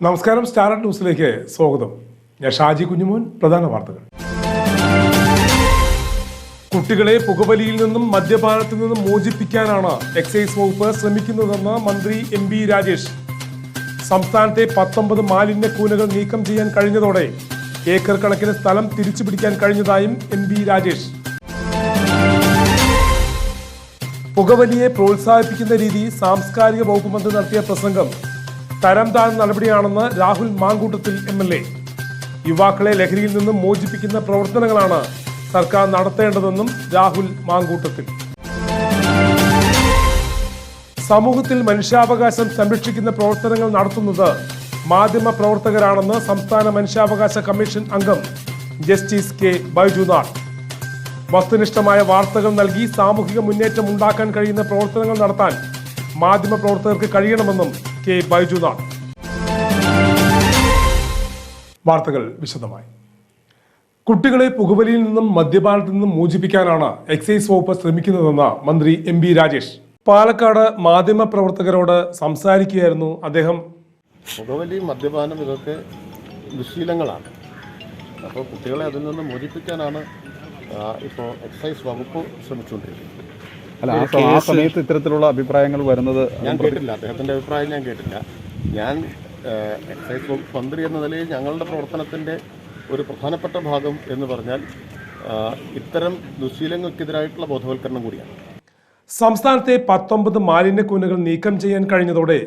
നമസ്കാരം സ്റ്റാർ ന്യൂസിലേക്ക് സ്വാഗതം. ഞാൻ ഷാജി കുഞ്ഞുമോൻ പ്രധാന വാർത്തകൾ. കുട്ടികളെ പുകവലിയിൽ നിന്നും മദ്യപാനത്തിൽ നിന്നും മോചിപ്പിക്കാനാണ് എക്സൈസ് വകുപ്പ് ശ്രമിക്കുന്നതെന്ന് മന്ത്രി എം ബി രാജേഷ്. സംസ്ഥാനത്തെ പത്തൊമ്പത് മാലിന്യ കൂനകൾ നീക്കം ചെയ്യാൻ കഴിഞ്ഞതോടെ ഏക്കർ കണക്കിന് സ്ഥലം തിരിച്ചു പിടിക്കാൻ കഴിഞ്ഞതായും എം ബി രാജേഷ്. പുകവലിയെ പ്രോത്സാഹിപ്പിക്കുന്ന രീതി സാംസ്കാരിക വകുപ്പ് മന്ത്രി നടത്തിയ പ്രസംഗം തരം താഴ്ന്ന നടപടിയാണെന്ന് Rahul Mankoottathil M L A. യുവാക്കളെ ലഹരിയിൽ നിന്നും മോചിപ്പിക്കുന്ന പ്രവർത്തനങ്ങളാണ് സർക്കാർ നടത്തേണ്ടതെന്നും രാഹുൽ മാങ്കൂട്ടത്തിൽ. സമൂഹത്തിൽ മനുഷ്യാവകാശം സംരക്ഷിക്കുന്ന പ്രവർത്തനങ്ങൾ നടത്തുന്നത് മാധ്യമ പ്രവർത്തകരാണെന്ന് സംസ്ഥാന മനുഷ്യാവകാശ കമ്മീഷൻ അംഗം ജസ്റ്റിസ് കെ ബൈജുനാഥ്. വസ്തുനിഷ്ഠമായ വാർത്തകൾ നൽകി സാമൂഹിക മുന്നേറ്റം ഉണ്ടാക്കാൻ കഴിയുന്ന പ്രവർത്തനങ്ങൾ നടത്താൻ മാധ്യമ പ്രവർത്തകർക്ക് കഴിയണമെന്നും കെ ബൈജുനാഥ് വാർത്തകൾ വിശദമായി. കുട്ടികളെ പുകവലിയിൽ നിന്നും മദ്യപാനത്തിൽ നിന്നും മോചിപ്പിക്കാനാണ് എക്സൈസ് വകുപ്പ് ശ്രമിക്കുന്നതെന്ന് മന്ത്രി എം ബി രാജേഷ്. പാലക്കാട് മാധ്യമ പ്രവർത്തകരോട് സംസാരിക്കുകയായിരുന്നു അദ്ദേഹം. പുകവലി മദ്യപാനം ഇതൊക്കെ ദുശീലങ്ങളാണ്. അപ്പോൾ കുട്ടികളെ അതിൽ നിന്ന് മോചിപ്പിക്കാനാണ് ഇപ്പോൾ എക്സൈസ് വകുപ്പ് ശ്രമിച്ചുകൊണ്ടിരിക്കുന്നത്. അല്ല ആ സമയത്ത് ഇത്തരത്തിലുള്ള അഭിപ്രായങ്ങൾ വരുന്നത് ഞാൻ കേട്ടില്ല അദ്ദേഹത്തിന്റെ അഭിപ്രായം ഞാൻ കേട്ടില്ല. ഞാൻ എക്സൈസ് വകുപ്പ് മന്ത്രി എന്ന നിലയിൽ ഞങ്ങളുടെ പ്രവർത്തനത്തിന്റെ ഒരു പ്രധാനപ്പെട്ട ഭാഗം എന്ന് പറഞ്ഞാൽ ഇത്തരം ദുശീലങ്ങൾക്കെതിരായിട്ടുള്ള ബോധവൽക്കരണം കൂടിയാണ്. സംസ്ഥാനത്തെ പത്തൊമ്പത് മാലിന്യ കൂനകൾ നീക്കം ചെയ്യാൻ കഴിഞ്ഞതോടെ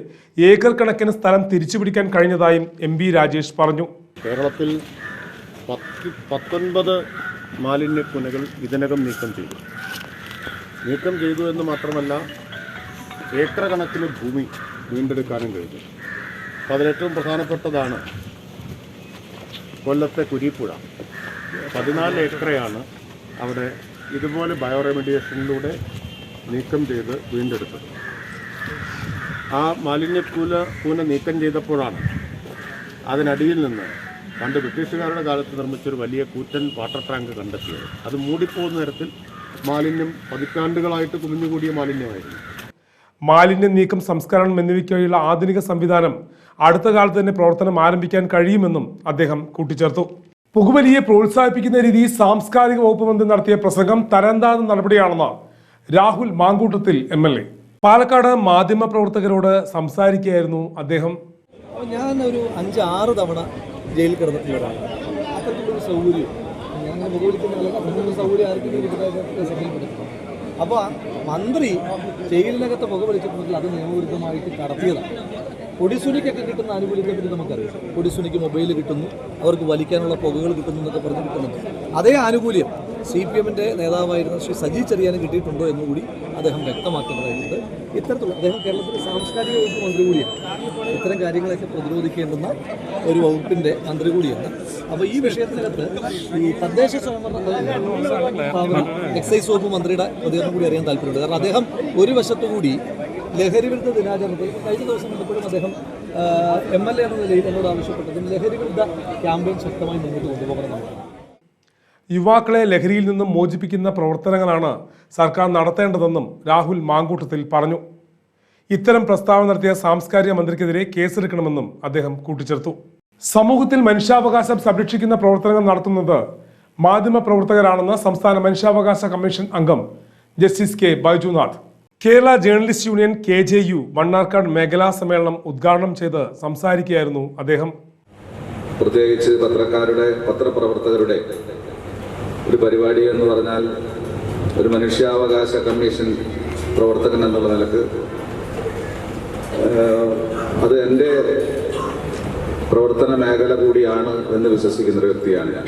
ഏക്കർ കണക്കിന് സ്ഥലം തിരിച്ചുപിടിക്കാൻ കഴിഞ്ഞതായും എം ബി രാജേഷ് പറഞ്ഞു. കേരളത്തിൽ പത്ത് പത്തൊൻപത് മാലിന്യക്കുനകൾ ഇതിനകം നീക്കം ചെയ്തു. നീക്കം ചെയ്തു എന്ന് മാത്രമല്ല ഏക്കർ കണക്കിന് ഭൂമി വീണ്ടെടുക്കാനും കഴിഞ്ഞു. അതിലേറ്റവും പ്രധാനപ്പെട്ടതാണ് കൊല്ലത്തെ കുരിപ്പുഴ. പതിനാല് ഏക്കറയാണ് അവിടെ ഇതുപോലെ ബയോറെമിഡിയേഷനിലൂടെ നീക്കം ചെയ്ത് വീണ്ടെടുത്തത്. ആ മാലിന്യക്കൂല കൂന നീക്കം ചെയ്തപ്പോഴാണ് അതിനടിയിൽ നിന്ന് പണ്ട് ബ്രിട്ടീഷുകാരുടെ കാലത്ത് നിർമ്മിച്ചൊരു വലിയ കൂറ്റൻ വാട്ടർ ടാങ്ക് കണ്ടെത്തിയത്. അത് മൂടിപ്പോകുന്ന തരത്തിൽ മാലിന്യം പതിറ്റാണ്ടുകളായിട്ട് കുമിഞ്ഞുകൂടിയ മാലിന്യമായിരുന്നു. മാലിന്യ നീക്കം സംസ്കരണം എന്നിവയ്ക്കായുള്ള ആധുനിക സംവിധാനം അടുത്ത കാലത്ത് തന്നെ പ്രവർത്തനം ആരംഭിക്കാൻ കഴിയുമെന്നും അദ്ദേഹം കൂട്ടിച്ചേർത്തു. പുകവലിയെ പ്രോത്സാഹിപ്പിക്കുന്ന രീതി സാംസ്കാരിക വകുപ്പ് മന്ത്രി നടത്തിയ പ്രസംഗം തരംതാഴ്ന്ന നടപടിയാണെന്ന് Rahul Mankoottathil M L A. Palakkad മാധ്യമ പ്രവർത്തകരോട് സംസാരിക്കുകയായിരുന്നു അദ്ദേഹം. ഞാൻ ഒരു അഞ്ച് ആറ് തവണ ജയിലിൽ കിടന്നിട്ടുള്ള ഒരാളാണ്. അത്തരത്തിലൊരു സൗകര്യം അപ്പോൾ മന്ത്രി ജയിലിനകത്ത് പുക വിളിച്ചിട്ടുണ്ടെങ്കിൽ അത് നിയമവിരുദ്ധമായിട്ട് കടത്തിയതാണ് കൊടിസുനിക്കൊക്കെ കിട്ടുന്ന ആനുകൂല്യത്തെ പറ്റി നമുക്കറിയാം. പൊടിസുനിക്ക് മൊബൈൽ കിട്ടുന്നു അവർക്ക് വലിക്കാനുള്ള പുകകൾ കിട്ടുന്നു എന്നൊക്കെ പറഞ്ഞ് കിട്ടുന്നുണ്ട്. അതേ ആനുകൂല്യം സി പി എമ്മിന്റെ നേതാവായിരുന്ന ശ്രീ സജി ചെറിയാനും കിട്ടിയിട്ടുണ്ടോ എന്നുകൂടി അദ്ദേഹം വ്യക്തമാക്കേണ്ടതായിട്ടുണ്ട്. ഇത്തരത്തിലുള്ള അദ്ദേഹം കേരളത്തിലെ സാംസ്കാരിക വകുപ്പ് മന്ത്രി കൂടിയാണ്. ഇത്തരം കാര്യങ്ങളൊക്കെ പ്രതിരോധിക്കേണ്ടുന്ന ഒരു വകുപ്പിന്റെ മന്ത്രി കൂടിയാണ്. അപ്പോൾ ഈ വിഷയത്തിനകത്ത് ഈ തദ്ദേശ സ്വയംഭരണ എക്സൈസ് വകുപ്പ് മന്ത്രിയുടെ പ്രതികരണം കൂടി അറിയാൻ താല്പര്യമുണ്ട്. കാരണം അദ്ദേഹം ഒരു വശത്തു കൂടി ലഹരി വിരുദ്ധ ദിനാചരണത്തിൽ കഴിഞ്ഞ ദിവസം കണ്ടപ്പോഴും അദ്ദേഹം എം എൽ എ എന്ന നിലയിൽ എന്നോട് ആവശ്യപ്പെട്ടതും ലഹരി വിരുദ്ധ ക്യാമ്പയിൻ ശക്തമായി മുന്നോട്ട് കൊണ്ടുപോകണമെന്നാണ്. യുവാക്കളെ ലഹരിയിൽ നിന്നും മോചിപ്പിക്കുന്ന പ്രവർത്തനങ്ങളാണ് സർക്കാർ നടത്തേണ്ടതെന്നും രാഹുൽ മാങ്കൂട്ടത്തിൽ പറഞ്ഞു. ഇത്തരം പ്രസ്താവന നടത്തിയ സാംസ്കാരിക മന്ത്രിക്കെതിരെ കേസെടുക്കണമെന്നും അദ്ദേഹം കൂട്ടിച്ചേർത്തു. സമൂഹത്തിൽ മനുഷ്യാവകാശം സംരക്ഷിക്കുന്ന പ്രവർത്തനങ്ങൾ നടത്തുന്നത് മാധ്യമ പ്രവർത്തകരാണെന്ന് സംസ്ഥാന മനുഷ്യാവകാശ കമ്മീഷൻ അംഗം justice K. Baijunath. Kerala journalist union K. J. U. Mannarkkad മേഖലാ സമ്മേളനം ഉദ്ഘാടനം ചെയ്ത് സംസാരിക്കുകയായിരുന്നു അദ്ദേഹം. പ്രത്യേകിച്ച് പത്രക്കാരുടെ പത്രപ്രവർത്തകരുടെ ഒരു പരിപാടി എന്ന് പറഞ്ഞാൽ ഒരു മനുഷ്യാവകാശ കമ്മീഷൻ പ്രവർത്തകൻ എന്നുള്ള നിലയ്ക്ക് അത് എന്റെ പ്രവർത്തന മേഖല കൂടിയാണ് എന്ന് വിശ്വസിക്കുന്ന ഒരു വ്യക്തിയാണ് ഞാൻ.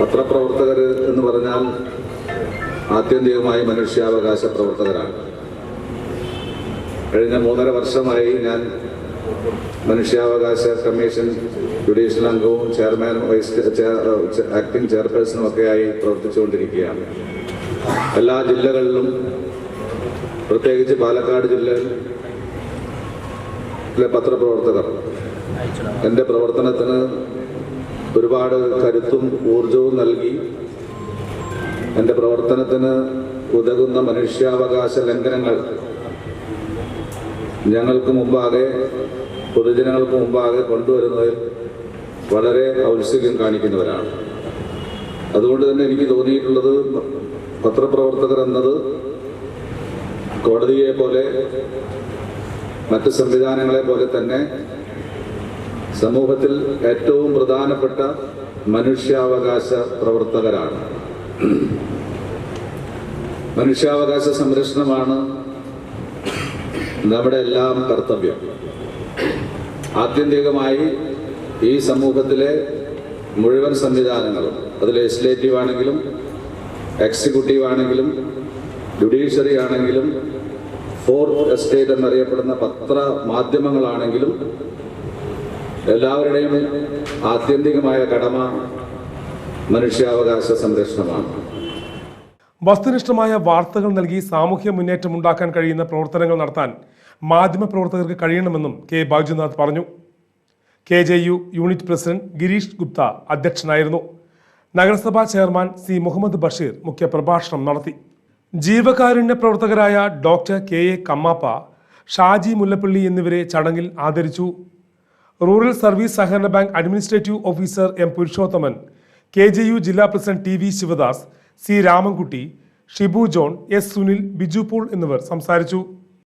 പത്രപ്രവർത്തകർ എന്ന് പറഞ്ഞാൽ ആത്യന്തികമായി മനുഷ്യാവകാശ പ്രവർത്തകരാണ്. കഴിഞ്ഞ മൂന്നര വർഷമായി ഞാൻ മനുഷ്യാവകാശ കമ്മീഷൻ ജുഡീഷ്യൽ അംഗവും ചെയർമാനും വൈസ് ആക്ടിംഗ് ചെയർപേഴ്സണും ഒക്കെയായി പ്രവർത്തിച്ചുകൊണ്ടിരിക്കുകയാണ്. എല്ലാ ജില്ലകളിലും പ്രത്യേകിച്ച് പാലക്കാട് ജില്ലയിലെ പത്രപ്രവർത്തകർ. എന്റെ പ്രവർത്തനത്തിന് ഒരുപാട് കരുത്തും ഊർജവും നൽകി. എന്റെ പ്രവർത്തനത്തിന് ഉതകുന്ന മനുഷ്യാവകാശ ലംഘനങ്ങൾ ഞങ്ങൾക്ക് മുമ്പാകെ പൊതുജനങ്ങൾക്ക് മുമ്പാകെ കൊണ്ടുവരുന്നതിൽ വളരെ ഔത്സ്യം കാണിക്കുന്നവരാണ്. അതുകൊണ്ട് തന്നെ എനിക്ക് തോന്നിയിട്ടുള്ളത് പത്രപ്രവർത്തകർ എന്നത് കോടതിയെ പോലെ മറ്റ് സംവിധാനങ്ങളെ പോലെ തന്നെ സമൂഹത്തിൽ ഏറ്റവും പ്രധാനപ്പെട്ട മനുഷ്യാവകാശ പ്രവർത്തകരാണ്. മനുഷ്യാവകാശ സംരക്ഷണമാണ് നമ്മുടെ എല്ലാം കർത്തവ്യം. ആത്യന്തികമായി ഈ സമൂഹത്തിലെ മുഴുവൻ സംവിധാനങ്ങളും അത് ലെജിസ്ലേറ്റീവ് ആണെങ്കിലും എക്സിക്യൂട്ടീവ് ആണെങ്കിലും ജുഡീഷ്യറി ആണെങ്കിലും ഫോർത്ത് എസ്റ്റേറ്റ് എന്നറിയപ്പെടുന്ന പത്ര മാധ്യമങ്ങളാണെങ്കിലും എല്ലാവരുടെയും ആത്യന്തികമായ കടമ മനുഷ്യാവകാശ സംരക്ഷണമാണ്. വസ്തുനിഷ്ഠമായ വാർത്തകൾ നൽകി സാമൂഹ്യ മുന്നേറ്റം ഉണ്ടാക്കാൻ കഴിയുന്ന പ്രവർത്തനങ്ങൾ നടത്താൻ മാധ്യമപ്രവർത്തകർക്ക് കഴിയണമെന്നും കെ ബാജുനാഥ് പറഞ്ഞു. K J U unit president Girish Gupta അധ്യക്ഷനായിരുന്നു. നഗരസഭാ ചെയർമാൻ സി മുഹമ്മദ് ബഷീർ മുഖ്യപ്രഭാഷണം നടത്തി. ജീവകാരുണ്യ പ്രവർത്തകരായ doctor K A Kammappa Shaji Mullappally എന്നിവരെ ചടങ്ങിൽ ആദരിച്ചു. റൂറൽ സർവീസ് സഹകരണ bank administrative officer M Purushothaman K J U ജില്ലാ president T V Sivadas C Ramankutty Shibu John S Sunil Biju Paul എന്നിവർ സംസാരിച്ചു.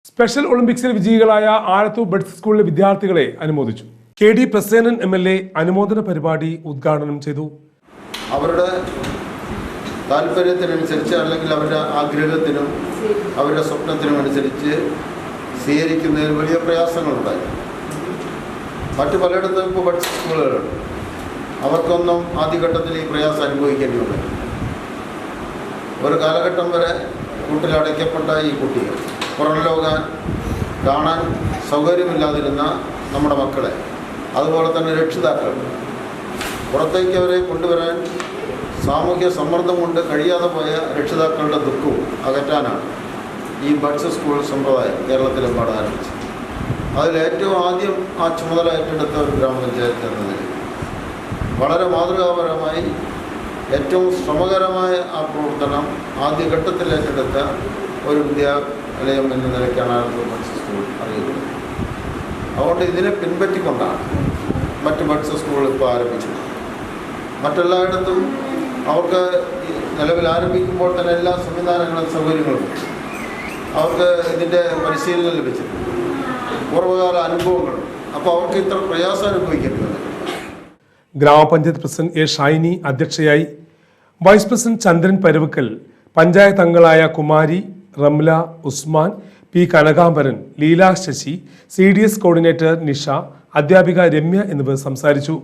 സ്പെഷ്യൽ ഒളിമ്പിക്സിൽ വിജയികളായ ആലത്തൂർ ബഡ്സ് സ്കൂളിലെ വിദ്യാർത്ഥികളെ അനുമോദിച്ചു. K D Prasenan M L A അനുമോദന പരിപാടി ഉദ്ഘാടനം ചെയ്തു. അവരുടെ താല്പര്യത്തിനനുസരിച്ച് അല്ലെങ്കിൽ അവരുടെ ആഗ്രഹത്തിനും അവരുടെ സ്വപ്നത്തിനും അനുസരിച്ച് സ്വീകരിക്കുന്നതിൽ വലിയ പ്രയാസങ്ങളുണ്ടായി. മറ്റു പലയിടത്തും ഇപ്പോൾ ബഡ്സ് സ്കൂളുകളുണ്ട്. അവർക്കൊന്നും ആദ്യഘട്ടത്തിൽ ഈ പ്രയാസം അനുഭവിക്കേണ്ടി വന്നു ഒരു കാലഘട്ടം വരെ കൂട്ടിലടയ്ക്കപ്പെട്ട ഈ കുട്ടികൾ. പുറം ലോകം കാണാൻ സൗകര്യമില്ലാതിരുന്ന നമ്മുടെ മക്കളെ. അതുപോലെ തന്നെ രക്ഷിതാക്കൾ. പുറത്തേക്ക് അവരെ കൊണ്ടുവരാൻ സാമൂഹ്യ സമ്മർദ്ദം കൊണ്ട് കഴിയാതെ പോയ രക്ഷിതാക്കളുടെ ദുഃഖവും അകറ്റാനാണ് ഈ ബഡ്സ് സ്കൂൾ സമ്പ്രദായം കേരളത്തിലെമ്പാട് ആരംഭിച്ചത്. അതിലേറ്റവും ആദ്യം ആ ചുമതല ഏറ്റെടുത്ത ഒരു ഗ്രാമപഞ്ചായത്ത് എന്ന നിലയിൽ. വളരെ മാതൃകാപരമായി ഏറ്റവും ശ്രമകരമായ ആ പ്രവർത്തനം ആദ്യഘട്ടത്തിൽ ഏറ്റെടുത്ത ഒരു വിദ്യാലയം എന്ന നിലയ്ക്കാണ് ബഡ്സ് സ്കൂൾ അറിയുന്നത്? അതുകൊണ്ട് ഇതിനെ പിൻപറ്റിക്കൊണ്ടാണ് മറ്റ് ബഡ്സ് സ്കൂൾ ഇപ്പോൾ ആരംഭിക്കുന്നത് മറ്റെല്ലായിടത്തും അവർക്ക് നിലവിൽ ആരംഭിക്കുമ്പോൾ തന്നെ എല്ലാ സംവിധാനങ്ങളും സൗകര്യങ്ങളും അവർക്ക് ഇതിന്റെ പരിശീലനം ലഭിച്ചിട്ടുണ്ട്. പൂർവകാല അനുഭവങ്ങൾ. അപ്പോൾ അവർക്ക് ഇത്ര പ്രയാസം അനുഭവിക്കുന്നത് ഗ്രാമപഞ്ചായത്ത് പ്രസിഡന്റ് എ ഷൈനി അധ്യക്ഷയായി. വൈസ് പ്രസിഡന്റ് ചന്ദ്രൻ പരുവക്കൽ പഞ്ചായത്ത് അംഗങ്ങളായ Kumari Ramla Usman P. Kanakambaran Leela Sasi C. D. S coordinator Nisha അധ്യാപിക രമ്യ എന്നിവർ സംസാരിച്ചു.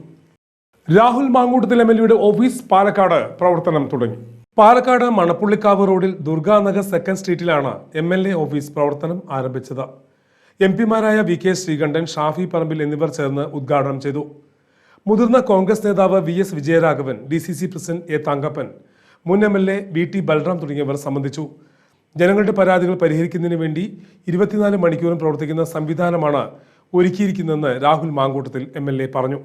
രാഹുൽ മാങ്കൂട്ടത്തിൽ എം. എൽ. എയുടെ ഓഫീസ് പാലക്കാട് പ്രവർത്തനം തുടങ്ങി. പാലക്കാട് മണപ്പുള്ളിക്കാവ് റോഡിൽ ദുർഗാനഗർ സെക്കൻഡ് സ്ട്രീറ്റിലാണ് എം. എൽ. എ ഓഫീസ് പ്രവർത്തനം ആരംഭിച്ചത്. എം. പിമാരായ വി. കെ. ശ്രീകണ്ഠൻ ഷാഫി പറമ്പിൽ എന്നിവർ ചേർന്ന് ഉദ്ഘാടനം ചെയ്തു. മുതിർന്ന കോൺഗ്രസ് നേതാവ് V. S. Vijayaraghavan D. C. C president A. Thankappan മുൻ M. L. A V. T. Balram തുടങ്ങിയവർ സംബന്ധിച്ചു. ജനങ്ങളുടെ പരാതികൾ പരിഹരിക്കുന്നതിന് വേണ്ടി ഇരുപത്തിനാല് മണിക്കൂറും പ്രവർത്തിക്കുന്ന സംവിധാനമാണ് ഒരുക്കിയിരിക്കുന്നതെന്ന് Rahul Mankoottathil M L A പറഞ്ഞു.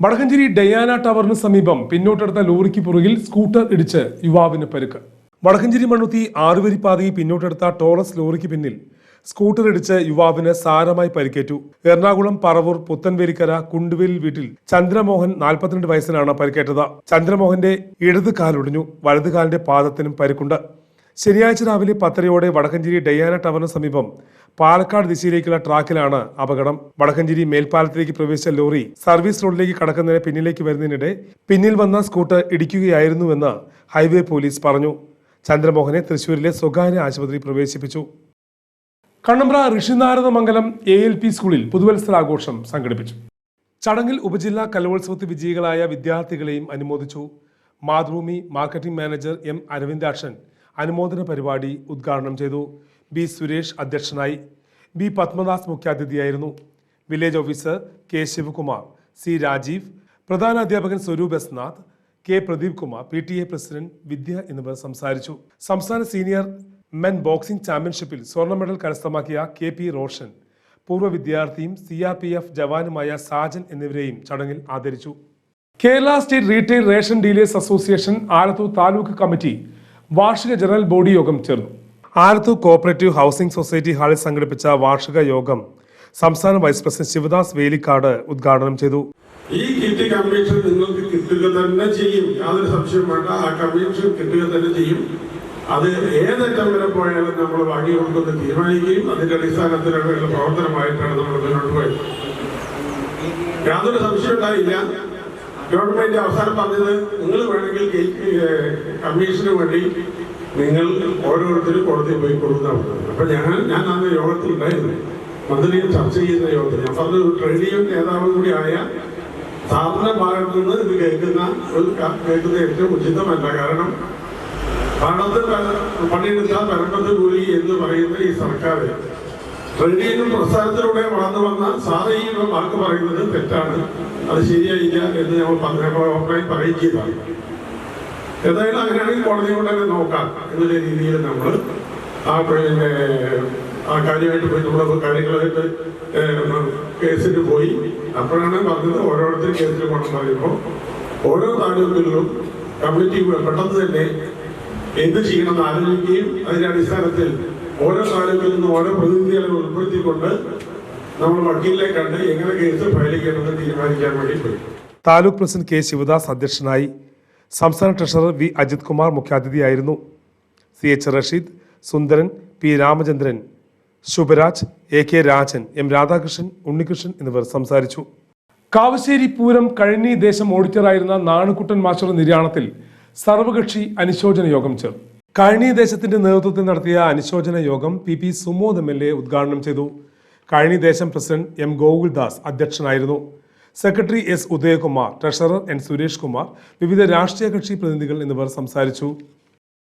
വടക്കഞ്ചേരി ഡയാന ടവറിന് സമീപം പിന്നോട്ടെടുത്ത ലോറിക്ക് പുറകിൽ സ്കൂട്ടർ ഇടിച്ച് യുവാവിന് പരുക്ക്. വടക്കഞ്ചേരി മണ്ണുത്തി ആറുവരി പാതയിൽ പിന്നോട്ടെടുത്ത ടോറസ് ലോറിക്ക് പിന്നിൽ സ്കൂട്ടർ ഇടിച്ച് യുവാവിന് സാരമായി പരിക്കേറ്റു. എറണാകുളം പറവൂർ പുത്തൻവേലിക്കര കുണ്ടുവേലിൽ വീട്ടിൽ ചന്ദ്രമോഹൻ നാൽപ്പത്തിരണ്ട് വയസ്സിനാണ് പരിക്കേറ്റത്. ചന്ദ്രമോഹന്റെ ഇടത് കാലൊടിഞ്ഞു വലതുകാലിന്റെ പാദത്തിനും പരിക്കുണ്ട്. ശനിയാഴ്ച രാവിലെ പത്തരയോടെ വടക്കഞ്ചേരി ഡയാന ടവറിന് സമീപം പാലക്കാട് ദിശയിലേക്കുള്ള ട്രാക്കിലാണ് അപകടം. വടക്കഞ്ചേരി മേൽപ്പാലത്തിലേക്ക് പ്രവേശിച്ച ലോറി സർവീസ് റോഡിലേക്ക് കടക്കുന്നതിന് പിന്നിലേക്ക് വരുന്നതിനിടെ പിന്നിൽ വന്ന സ്കൂട്ടർ ഇടിക്കുകയായിരുന്നുവെന്ന് ഹൈവേ പോലീസ് പറഞ്ഞു. ചന്ദ്രമോഹനെ തൃശൂരിലെ സ്വകാര്യ ആശുപത്രി പ്രവേശിപ്പിച്ചു. Kannambra Rishinarada Mangalam A L P സ്കൂളിൽ പുതുവത്സരാഘോഷം സംഘടിപ്പിച്ചു. ചടങ്ങിൽ ഉപജില്ലാ കലോത്സവത്തിൽ വിജയികളായ വിദ്യാർത്ഥികളെയും അനുമോദിച്ചു. Mathrubhumi marketing manager M Aravindakshan അനുമോദന പരിപാടി ഉദ്ഘാടനം ചെയ്തു. ബി സുരേഷ് അധ്യക്ഷനായി. B Padmadas മുഖ്യാതിഥിയായിരുന്നു. Village officer K Sivakumar C Rajeev പ്രധാന അധ്യാപകൻ Swaroop S Nath K Pradeep Kumar P T A president Vidya എന്നിവർ സംസാരിച്ചു. സംസ്ഥാന സീനിയർ മെൻ ബോക്സിംഗ് ചാമ്പ്യൻഷിപ്പിൽ സ്വർണ മെഡൽ കരസ്ഥമാക്കിയ കെ പി റോഷൻ പൂർവ വിദ്യാർത്ഥിയും സി ആർ പി എഫ് ജവാനുമായ സാജൻ എന്നിവരെയും ചടങ്ങിൽ ആദരിച്ചു. Kerala state retail ration dealers association Alathur taluk committee വാർഷിക ജനറൽ ബോഡി യോഗം ചേർന്നു. ആലത്തൂർ കോപ്പറേറ്റീവ് ഹൗസിംഗ് സൊസൈറ്റി ഹാളിൽ സംഘടിപ്പിച്ച വാർഷിക യോഗം സംസ്ഥാന വൈസ് പ്രസിഡന്റ് ശിവദാസ് വേലിക്കാട് ഉദ്ഘാടനം ചെയ്തു. ഈ കിറ്റ് കമ്മീഷൻ നിങ്ങൾക്ക് കിട്ടുക തന്നെ ചെയ്യും. യാതൊരു സംശയം വേണ്ട. ആ കമ്മീഷൻ കിട്ടുക തന്നെ ചെയ്യും. അത് ഏതറ്റം വരെ പോയാലും നമ്മൾ വാങ്ങി കൊടുക്കുന്ന തീരുമാനിക്കുകയും അതിന്റെ അടിസ്ഥാനത്തിലുള്ള പ്രവർത്തനമായിട്ടാണ് നമ്മൾ മുന്നോട്ട് പോയത്. യാതൊരു സംശയം ഉണ്ടായില്ല ഗവൺമെന്റ് അവസാനം പറഞ്ഞത് നിങ്ങൾ വേണമെങ്കിൽ കമ്മീഷന് വേണ്ടി നിങ്ങൾ ഓരോരുത്തരും കോടതിയിൽ പോയി കൊടുക്കുന്ന അപ്പൊ ഞാൻ ഞാൻ അന്ന് യോഗത്തിൽ ഉണ്ടായിരുന്നു. മന്ത്രിയും ചർച്ച ചെയ്യുന്ന യോഗത്തിൽ. ഞാൻ പറഞ്ഞു ട്രേഡ് യൂണിയൻ നേതാവ് കൂടിയായ സാറിന്റെ ഭാഗത്തു നിന്ന് ഇത് കേൾക്കുന്ന ഒരു കേൾക്കുന്ന ഏറ്റവും ഉചിതമല്ല. കാരണം പണത്തിൽ പണിയെടുത്താൽ പരമ്പത്ത് കൂലി എന്ന് പറയുന്ന ഈ സർക്കാർ യൂണിയൻ പ്രസ്ഥാനത്തിലൂടെ വളർന്നു വന്ന സാധനം വാക്ക് പറയുന്നത് തെറ്റാണ്. അത് ശരിയായില്ല എന്ന് ഞങ്ങൾ അഭിപ്രായം പറയുകയും ചെയ്തതാണ് ഏതായാലും അങ്ങനെയാണെങ്കിൽ കോടതി കൊണ്ട് തന്നെ നോക്കാം എന്നുള്ള രീതിയിൽ നമ്മൾ ആ പിന്നെ ആ കാര്യമായിട്ട് പോയി നമ്മൾ കാര്യങ്ങളായിട്ട് കേസിന് പോയി. അപ്പോഴാണ് പറഞ്ഞത് ഓരോരുത്തരും കേസിൽ പോകണം പറയുമ്പോൾ ഓരോ താലൂക്കുകളിലും കമ്മിറ്റി പെട്ടെന്ന് തന്നെ എന്ത് ചെയ്യണമെന്ന് ആലോചിക്കുകയും അതിന്റെ അടിസ്ഥാനത്തിൽ ഓരോ താലൂക്കിൽ നിന്നും ഓരോ പ്രതിനിധികളെ ഉൾപ്പെടുത്തിക്കൊണ്ട് നമ്മൾ വക്കീലിനെ കണ്ട് എങ്ങനെ കേസ് ഫയൽ ചെയ്യണമെന്ന് തീരുമാനിക്കാൻ വേണ്ടി പോയി. താലൂക്ക് പ്രസിഡന്റ് കെ ശിവദാസ് അധ്യക്ഷനായി സംസ്ഥാന treasurer V Ajith Kumar മുഖ്യാതിഥിയായിരുന്നു. C H Rasheed Sundaran P Ramachandran Subharaj A K Rajan M Radhakrishnan Unnikrishnan എന്നിവർ സംസാരിച്ചു. കാവശ്ശേരി പൂരം കഴിഞ്ഞി ദേശം ഓഡിറ്ററായിരുന്ന നാണുക്കുട്ടൻ മാസ്റ്റർ നിര്യാണത്തിൽ സർവകക്ഷി അനുശോചന യോഗം ചേർന്നു. കഴിഞ്ഞി ദേശത്തിന്റെ നേതൃത്വത്തിൽ നടത്തിയ അനുശോചന യോഗം P P Sumod M L A ഉദ്ഘാടനം ചെയ്തു. കഴിഞ്ഞി ദേശം പ്രസിഡന്റ് എം ഗോകുൽദാസ് അധ്യക്ഷനായിരുന്നു. Secretary S Udayakumar treasurer N Suresh Kumar വിവിധ രാഷ്ട്രീയ കക്ഷി പ്രതിനിധികൾ എന്നിവർ സംസാരിച്ചു.